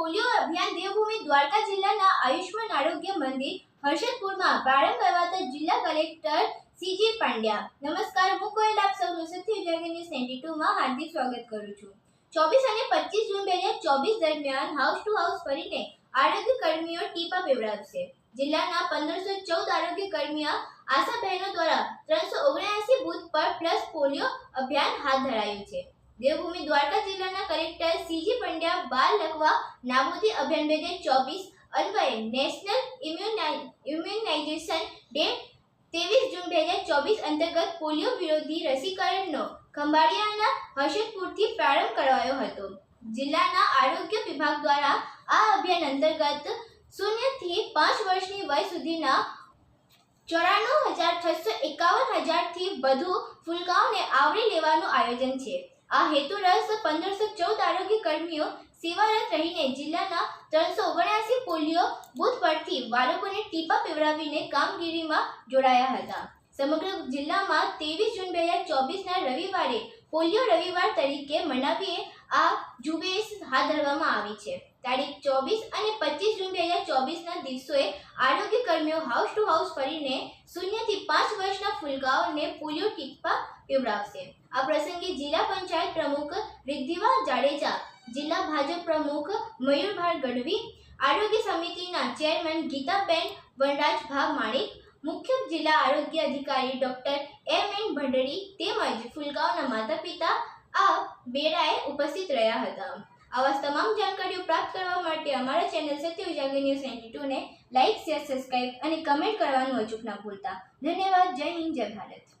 Polio અભિયાન દેવભૂમિ દ્વારકા જિલ્લાના આયુષ્માન આરોગ્ય મંદિર, હર્ષદપુરમાં પ્રારંભ કરવાતા જિલ્લા કલેક્ટર સીજી પાંડ્યા. નમસ્કાર, હું કોયલ આપ સૌનું સત્ય ઉજાગર ન્યૂઝ નાઇન્ટી ટુમાં હાર્દિક સ્વાગત કરું છું. ચોવીસ અને પચીસ જૂન બે હજાર ચોવીસ દરમિયાન હાઉસ ટુ હાઉસ ફરીને આરોગ્ય કર્મીઓ ટીપા પીવડાવશે જિલ્લાના પંદરસો ચૌદ આરોગ્ય કર્મીઓ આશા બહેનો દ્વારા ત્રણસો ઓગણસી બુથ પર પ્લસ પોલિયો અભિયાન હાથ ધરાયું છે. દેવભૂમિ દ્વારકા જિલ્લાના કલેક્ટર સીજી પંડ્યા બાલ લખવા નાબૂદી અભિયાન બે હજાર ચોવીસ અન્વયે નેશનલ ઇમ્યુનાઈ, ઇમ્યુનાઇઝેશન ડે ત્રેવીસ જૂન બે હજાર ચોવીસ અંતર્ગત પોલિયો વિરોધી રસીકરણનો ખંભાળિયાના હર્ષદપુરથી પ્રારંભ કરાયો હતો. જિલ્લાના આરોગ્ય વિભાગ દ્વારા આ અભિયાન અંતર્ગત શૂન્યથી પાંચ વર્ષની વય સુધીના ચોરાણું હજાર છસો એકાવન હજારથી વધુ ફૂલકાઓને આવરી લેવાનું આયોજન છે. આ હેતુરસ પંદરસો ચૌદ આરોગ્ય કર્મીઓ સેવારત રહીને જિલ્લાના ત્રણસો ઓગણ્યાસી પોલિયો બૂથ પરથી બાળકોને ટીપા પીવડાવીને કામગીરીમાં જોડાયા હતા. સમગ્ર જિલ્લામાં ત્રેવીસ જૂન બે હજાર ચોવીસના રવિવારે પોલિયો રવિવાર તરીકે મનાવીએ આ ઝુંબેશ હાથ ધરવામાં આવી છે. તારીખ ચોવીસ અને પચીસ જૂન બે હજાર ચોવીસના દિવસોએ આરોગ્ય કર્મીઓ હાઉસ ટુ હાઉસ ફરીને શૂન્યથી પાંચ વર્ષના ફૂલગાઓને પોલિયો ટીપા પીવડાવશે આ પ્રસંગે જિલ્લા પંચાયત પ્રમુખ રિદ્ધિવા જાડેજા, જિલ્લા ભાજપ પ્રમુખ મયુરભાઈ ગઢવી, આરોગ્ય સમિતિના ચેરમેન ગીતાબેન વનરાજ ભાગ માણિક, મુખ્ય જિલ્લા આરોગ્ય અધિકારી ડોક્ટર એમ એન ભંડળી તેમજ ફુલગાવના માતા પિતા આ બેરાએ ઉપસ્થિત રહ્યા હતા. આવા તમામ જાણકારીઓ પ્રાપ્ત કરવા માટે અમારા channel Satya Ujagar news ninety ટુને like, share, subscribe અને કમેન્ટ કરવાનું અચૂક ના ભૂલતા. ધન્યવાદ. જય હિન્દ, જય ભારત.